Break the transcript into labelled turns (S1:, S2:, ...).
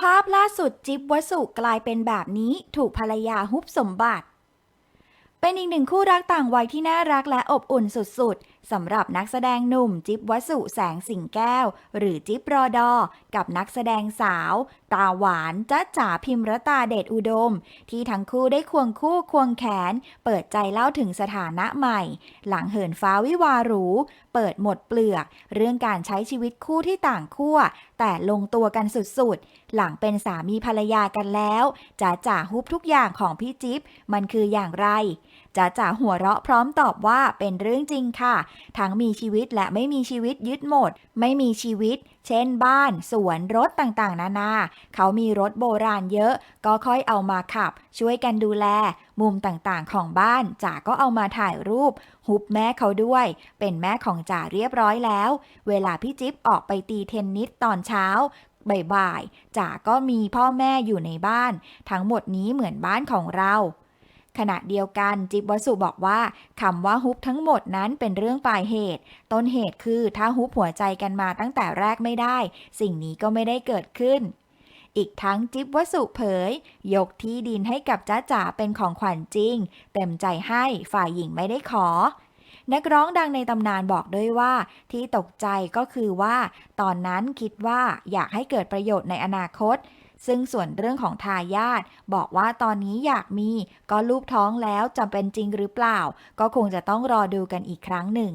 S1: ภาพล่าสุดจิ๊บวสุกลายเป็นแบบนี้ถูกภรรยาฮุบสมบัติ เป็นอีกหนึ่งคู่รักต่างวัยที่น่ารักและอบอุ่นสุดๆ สำหรับนักแสดงหนุ่มจิ๊บวสุแสงสิงแก้ว หรือจิ๊บรอดอ กับนักแสดงสาว ตาหวานจ้าจ๋าพิมรตาเดชอุดม ที่ทั้งคู่ได้ควงคู่ควงแขน เปิดใจเล่าถึงสถานะใหม่ หลังเหินฟ้าวิวาหรู เปิดหมดเปลือก เรื่องการใช้ชีวิตคู่ที่ต่างขั้วแต่ลงตัวกันสุดๆ หลังเป็นสามีภรรยากันแล้วจ๋าจ๋าฮุบทุกอย่างของพี่จิ๊บมันคืออย่างไรจ๋าจ๋าหัวเราะพร้อมตอบว่าเป็นเรื่องจริงค่ะทั้งมีชีวิตและไม่มีชีวิตยึดหมด ไม่มีชีวิต เช่นบ้าน สวน รถต่างๆ นานา เขามีรถโบราณเยอะ ก็ค่อยเอามาขับ ช่วยกันดูแล มุมต่างๆ ของบ้านจ๋าก็เอามาถ่ายรูป ฮุบแม่เขาด้วย เป็นแม่ของจ๋าเรียบร้อยแล้ว เวลาพี่จิ๊บออกไปตีเทนนิสตอนเช้าบ่ายๆจ๋าก็มีพ่อแม่อยู่ในบ้าน ทั้งหมดนี้เหมือนบ้านของเรา ขณะเดียวกันจิบวสุบอกว่าคำว่าฮุบทั้งหมดนั้นเป็นเรื่องปลายเหตุ ต้นเหตุคือถ้าฮุบหัวใจกันมาตั้งแต่แรกไม่ได้ สิ่งนี้ก็ไม่ได้เกิดขึ้น อีกทั้งจิ๊บวสุเผย ยกที่ดินให้กับจ้าจ๋าเป็นของขวัญจริง เต็มใจให้ฝ่ายหญิงไม่ได้ขอนักร้องดังในตำนานบอกด้วยว่า ที่ตกใจก็คือว่า ตอนนั้นคิดว่าอยากให้เกิดประโยชน์ในอนาคต ซึ่งส่วนเรื่องของทายาทบอกว่าตอนนี้อยากมี ก็ลูกท้องแล้วจำเป็นจริงหรือเปล่า ก็คงจะต้องรอดูกันอีกครั้งหนึ่ง